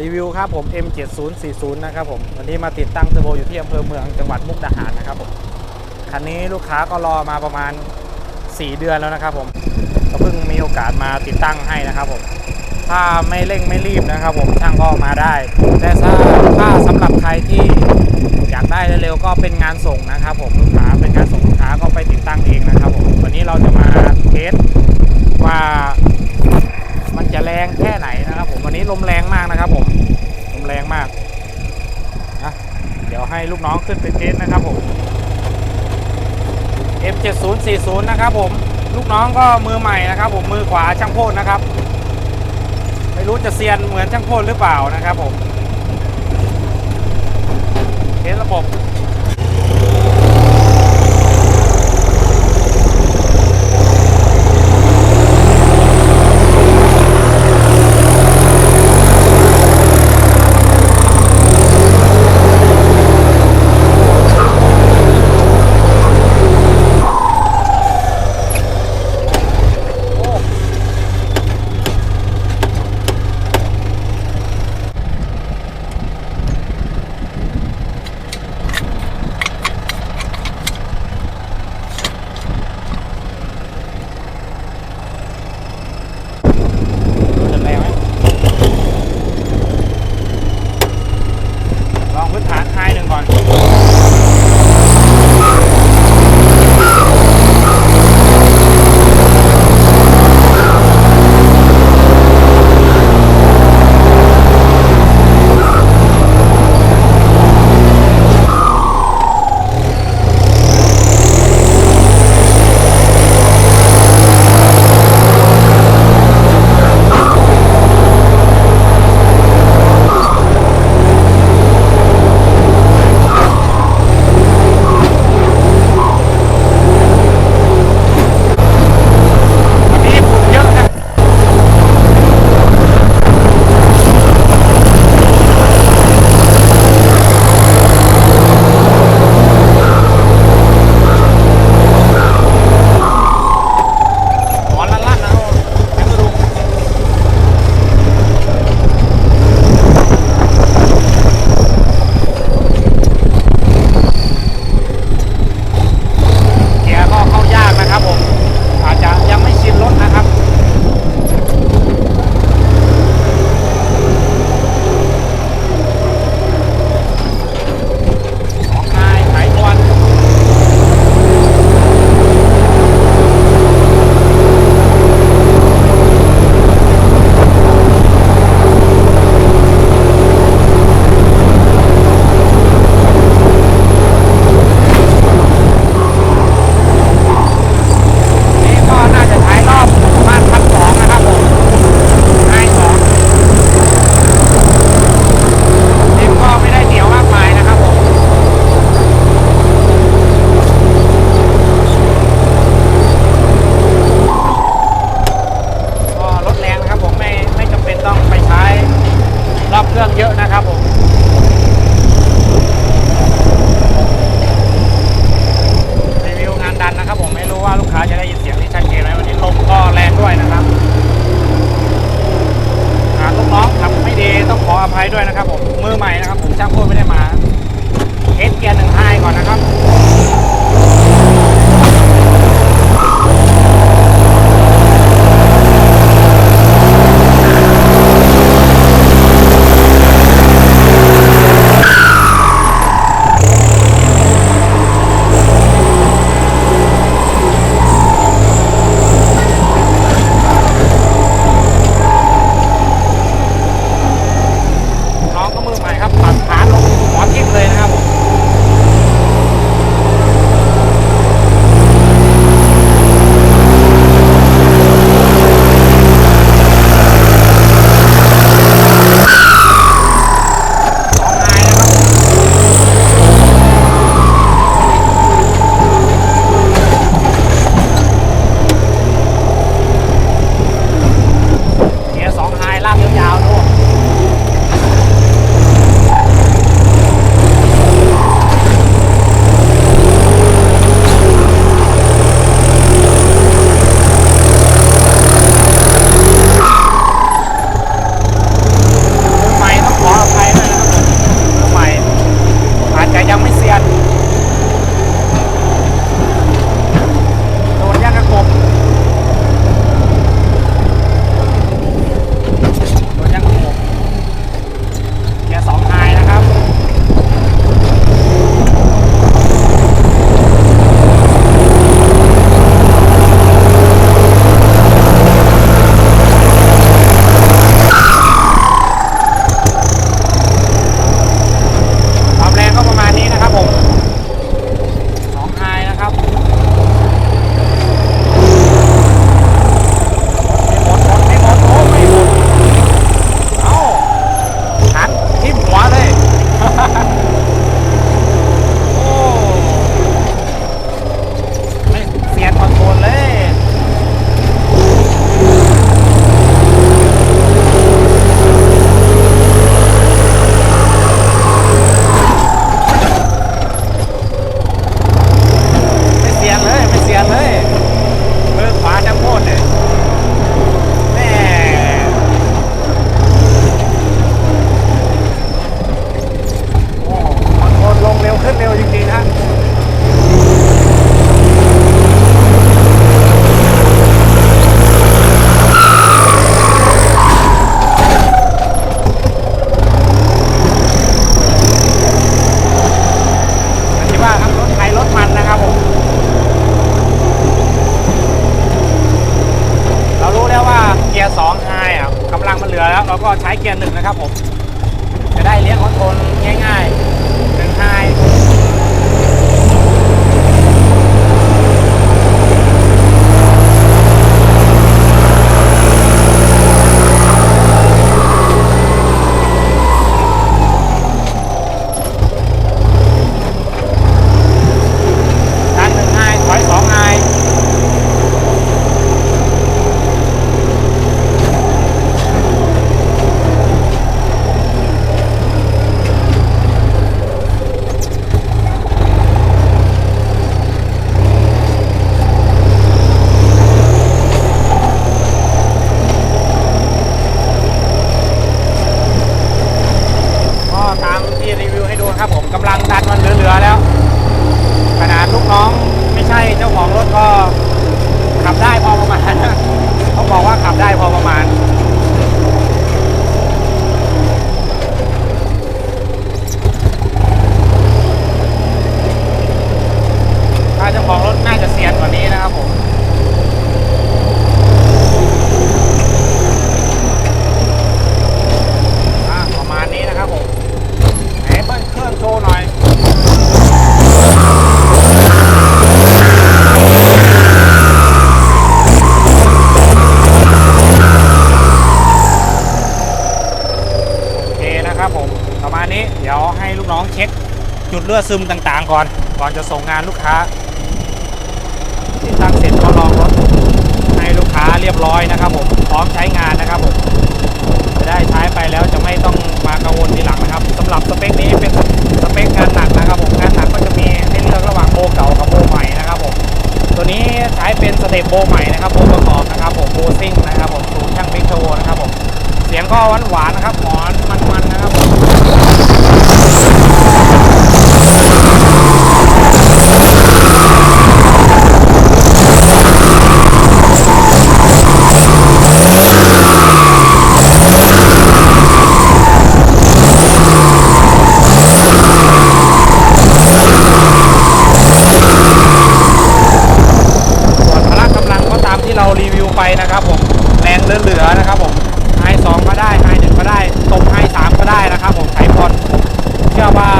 รีวิวครับผม M7040 นะครับผมวันนี้มาติดตั้งเทอร์โบอยู่ที่อำเภอเมืองจังหวัดมุกดาหารนะครับผมคันนี้ลูกค้าก็รอมาประมาณ 4 เดือนแล้วนะครับผมก็เพิ่งมีโอกาสมาติดตั้งให้นะครับผมถ้าไม่เร่งไม่รีบนะครับผมช่างก็มาได้แต่ถ้าถ้าสำหรับใครที่อยากได้เร็วๆก็เป็นงานส่งนะครับผมลูกค้าเป็นงานส่งลูกค้าก็ไปติดตั้งเองนะครับผมวันนี้เราจะมาเทสว่ามันจะแรงแค่ไหนนะครับผมวันนี้ลมแรงมากนะครับผมลมแรงมากนะเดี๋ยว ให้ลูกน้องขึ้นไปเทสนะครับผม M7040 นะครับผม ลูกน้องก็มือใหม่นะครับ ผมมือขวาช่างโพดนะครับ ไม่รู้จะเซียนเหมือนช่างโพดหรือเปล่านะครับผมเทสระบบ ให้ลูกน้องเช็คจุดเลือดซึมต่างๆ ก่อน ก่อนจะส่งงานลูกค้าติดตั้งเสร็จก็ลองรถให้ลูกค้าเรียบร้อยนะครับผมพร้อมใช้งานนะครับผมจะได้ใช้ไปแล้วจะไม่ต้องมากังวลทีหลังนะครับสำหรับสเปคนี้เป็นสเปคงานหนักนะครับผมงานหนักก็จะมีให้เลือกระหว่างโบเก่ากับโบใหม่นะครับผมตัวนี้ใช้เป็นสเตปโบใหม่นะครับโบประกอบนะครับผมโบซิ่งนะครับผมสูตรช่างบิ๊กโชนะครับผมเสียงก็หวานๆนะครับ ผม แรงเหลือๆนะครับผมไฮสองก็ได้ไฮหนึ่งก็ได้ตบไฮสามก็ได้นะครับผมสายบอลเชื่อว่า